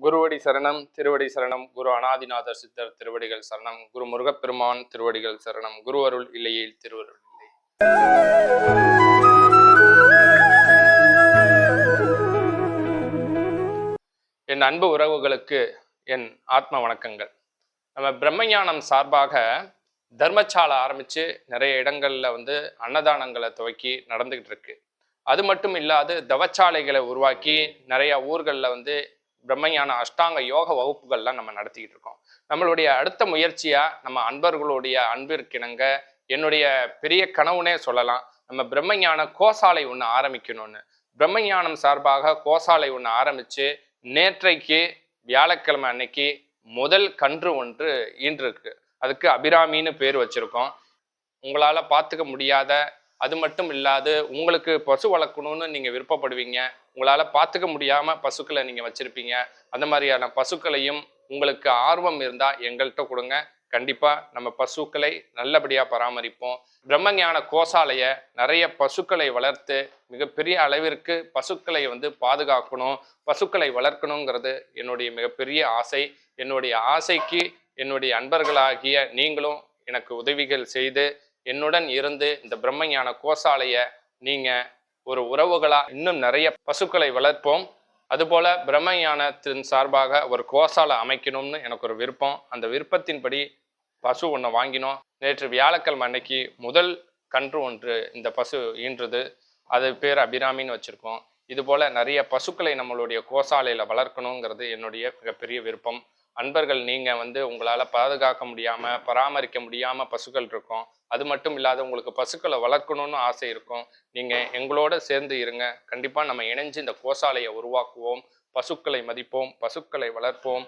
குருவடி சரணம் திருவடி சரணம் குரு அனாதிநாதர் சித்தர் திருவடிகள் சரணம் குரு முருகப்பெருமான் திருவடிகள் சரணம் குரு அருள் திருவருள் இல்லை. என் அன்பு உறவுகளுக்கு என் ஆத்ம வணக்கங்கள். நம்ம பிரம்மஞானம் சார்பாக தர்மசாலை ஆரம்பித்து நிறைய இடங்களில் வந்து அன்னதானங்களை துவக்கி நடந்துக்கிட்டு இருக்கு. அது மட்டும் இல்லாது தவச்சாலைகளை உருவாக்கி நிறையா ஊர்களில் வந்து பிரம்மஞான அஷ்டாங்க யோக வகுப்புகள்லாம் நம்ம நடத்திக்கிட்டு இருக்கோம். நம்மளுடைய அடுத்த முயற்சியாக நம்ம அன்பர்களுடைய அன்பிற்கிணங்க என்னுடைய பெரிய கனவுனே சொல்லலாம். நம்ம பிரம்மஞான கோசாலை ஒன்று ஆரம்பிக்கணும்னு. பிரம்மஞானம் சார்பாக கோசாலை ஒன்று ஆரம்பித்து நேற்றைக்கு வியாழக்கிழமை அன்னைக்கு முதல் கன்று ஒன்று ஈன்றிருக்கு. அதுக்கு அபிராமின்னு பேர் வச்சுருக்கோம். உங்களால் பார்த்துக்க முடியாத அது மட்டும் இல்லாது உங்களுக்கு பசு வளர்க்கணும்னு நீங்கள் விருப்பப்படுவீங்க. உங்களால் பார்த்துக்க முடியாமல் பசுக்களை நீங்கள் வச்சுருப்பீங்க. அந்த மாதிரியான பசுக்களையும் உங்களுக்கு ஆர்வம் இருந்தால் எங்கள்கிட்ட கொடுங்க. கண்டிப்பாக நம்ம பசுக்களை நல்லபடியாக பராமரிப்போம். பிரம்மஞான கோசாலையை நிறைய பசுக்களை வளர்த்து மிகப்பெரிய அளவிற்கு பசுக்களை வந்து பாதுகாக்கணும். பசுக்களை வளர்க்கணுங்கிறது என்னுடைய மிகப்பெரிய ஆசை. என்னுடைய ஆசைக்கு என்னுடைய அன்பர்களாகிய நீங்களும் எனக்கு உதவிகள் செய்து என்னுடன் இருந்து இந்த பிரம்மஞான கோசாலையை நீங்கள் ஒரு உறவுகளா இன்னும் நிறைய பசுக்களை வளர்ப்போம். அதுபோல பிரம்மஞானத்தின் சார்பாக ஒரு கோசாலை அமைக்கணும்னு எனக்கு ஒரு விருப்பம். அந்த விருப்பத்தின்படி பசு ஒன்று வாங்கினோம். நேற்று வியாழக்கிழமை அன்னைக்கு முதல் கன்று ஒன்று இந்த பசு ஈன்றது. அது பேர் அபிராமின்னு வச்சுருக்கோம். இதுபோல் நிறைய பசுக்களை நம்மளுடைய கோசாலையில் வளர்க்கணுங்கிறது என்னுடைய மிகப்பெரிய விருப்பம். அன்பர்கள் நீங்கள் வந்து உங்களால் பாதுகாக்க முடியாமல் பராமரிக்க முடியாமல் பசுக்கள் இருக்கும். அது மட்டும் இல்லாத உங்களுக்கு பசுக்களை வளர்க்கணும்னு ஆசை இருக்கும். நீங்கள் எங்களோட சேர்ந்து இருங்க. கண்டிப்பாக நம்ம இணைஞ்சு இந்த கோசாலையை உருவாக்குவோம். பசுக்களை மதிப்போம் பசுக்களை வளர்ப்போம்.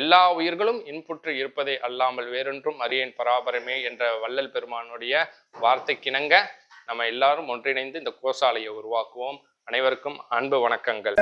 எல்லா உயிர்களும் இன்புற்று இருப்பதை அல்லாமல் வேறொன்றும் அரியன் பராபரமே என்ற வள்ளல் பெருமானுடைய வார்த்தைக்கிணங்க நம்ம எல்லாரும் ஒன்றிணைந்து இந்த கோசாலையை உருவாக்குவோம். அனைவருக்கும் அன்பு வணக்கங்கள்.